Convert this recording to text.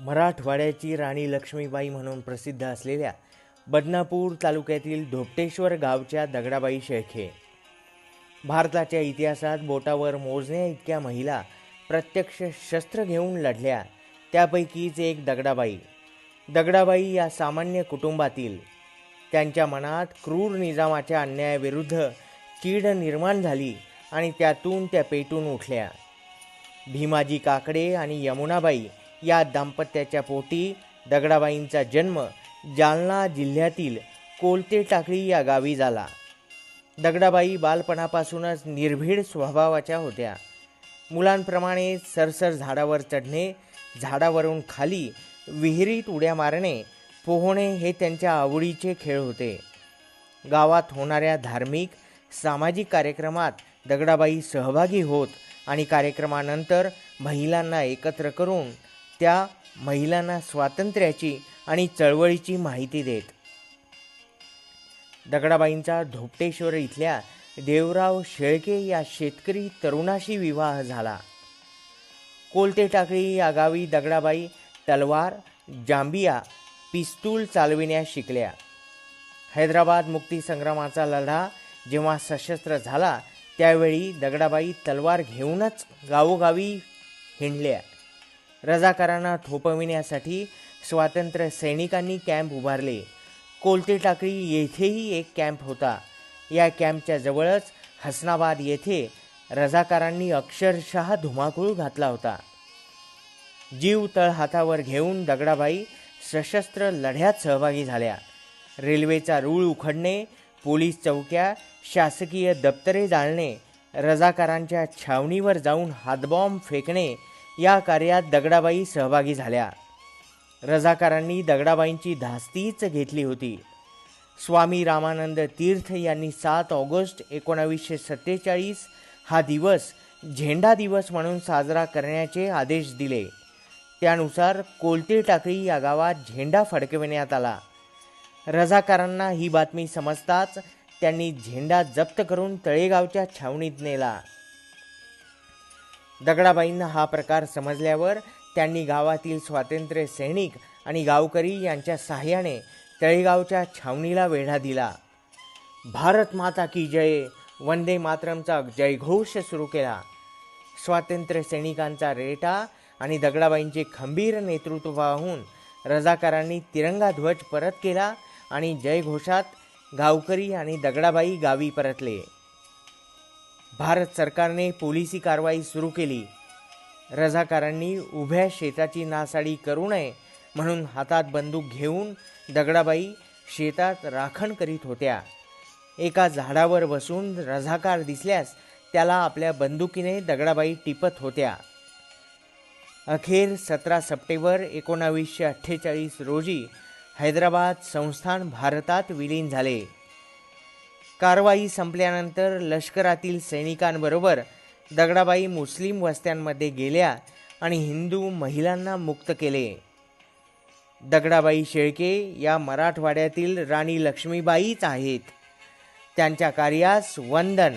मराठवाड्याची राणी लक्ष्मीबाई म्हणून प्रसिद्ध असलेल्या बदनापूर तालुक्यातील धोपटेश्वर गावच्या दगडाबाई शेळखे. भारताच्या इतिहासात बोटावर मोजण्या इतक्या महिला प्रत्यक्ष शस्त्र घेऊन लढल्या त्यापैकीच एक दगडाबाई. दगडाबाई या सामान्य कुटुंबातील त्यांच्या मनात क्रूर निजामाच्या अन्यायाविरुद्ध चीड निर्माण झाली आणि त्यातून त्या पेटून उठल्या. भीमाजी काकडे आणि यमुनाबाई या दाम्पत्याच्या पोटी दगडाबाईंचा जन्म जालना जिल्ह्यातील कोलते टाकळी या गावी झाला. दगडाबाई बालपणापासूनच निर्भीड स्वभावाच्या होत्या. मुलांप्रमाणे सरसर झाडावर चढणे झाडावरून खाली विहिरीत उड्या मारणे पोहणे हे त्यांच्या आवडीचे खेळ होते. गावात होणाऱ्या धार्मिक सामाजिक कार्यक्रमात दगडाबाई सहभागी होत आणि कार्यक्रमानंतर महिलांना एकत्र करून त्या महिलांना स्वातंत्र्याची आणि चळवळीची माहिती देत. दगडाबाईंचा धोपटेश्वर इथल्या देवराव शेळके या शेतकरी तरुणाशी विवाह झाला. कोलते टाकळी या गावी दगडाबाई तलवार जांबिया पिस्तूल चालविण्यास शिकल्या. हैदराबाद मुक्तीसंग्रामाचा लढा जेव्हा सशस्त्र झाला त्यावेळी दगडाबाई तलवार घेऊनच गावोगावी हिंडल्या. रजाकारांना थोपविण्यासाठी स्वातंत्र्य सैनिकांनी कॅम्प उभारले. कोलते टाकळी येथेही एक कॅम्प होता. या कॅम्पच्या जवळच हसनाबाद येथे रजाकारांनी अक्षरशः धुमाकूळ घातला होता. जीव तळ हातावर घेऊन दगडाबाई सशस्त्र लढ्यात सहभागी झाल्या. रेल्वेचा रूळ उखडणे पोलीस चौक्या शासकीय दप्तरे जाळणे रजाकारांच्या छावणीवर जाऊन हातबॉम्ब फेकणे या कार्यात दगडाबाई सहभागी झाल्या. रजाकारांनी दगडाबाईंची धास्तीच घेतली होती. स्वामी रामानंद तीर्थ यांनी सात ऑगस्ट एकोणावीसशे सत्तेचाळीस हा दिवस झेंडा दिवस म्हणून साजरा करण्याचे आदेश दिले. त्यानुसार कोलते टाकळी या गावात झेंडा फडकविण्यात आला. रजाकारांना ही बातमी समजताच त्यांनी झेंडा जप्त करून तळेगावच्या छावणीत नेला. दगडाबाईंना हा प्रकार समजल्यावर त्यांनी गावातील स्वातंत्र्य सैनिक आणि गावकरी यांच्या सहाय्याने तळेगावच्या छावणीला वेढा दिला. भारत माता की जय वंदे मातरमचा जयघोष सुरू केला. स्वातंत्र्य सैनिकांचा रेटा आणि दगडाबाईंचे खंबीर नेतृत्व पाहून रजाकारांनी तिरंगा ध्वज परत केला आणि जयघोषात गावकरी आणि दगडाबाई गावी परतले. भारत सरकारने पोलिसी कारवाई सुरू केली. रजाकारांनी उभ्या शेताची नासाडी करू नये म्हणून हातात बंदूक घेऊन दगडाबाई शेतात राखण करीत होत्या. एका झाडावर बसून रझाकार दिसल्यास त्याला आपल्या बंदुकीने दगडाबाई टिपत होत्या. अखेर सतरा सप्टेंबर एकोणावीसशे अठ्ठेचाळीस रोजी हैदराबाद संस्थान भारतात विलीन झाले. कारवाई संपल्यानंतर लष्करातील सैनिकांबरोबर दगडाबाई मुस्लिम वस्त्यांमध्ये गेल्या आणि हिंदू महिलांना मुक्त केले. दगडाबाई शेळके या मराठवाड्यातील राणी लक्ष्मीबाईच आहेत. त्यांच्या कार्यास वंदन.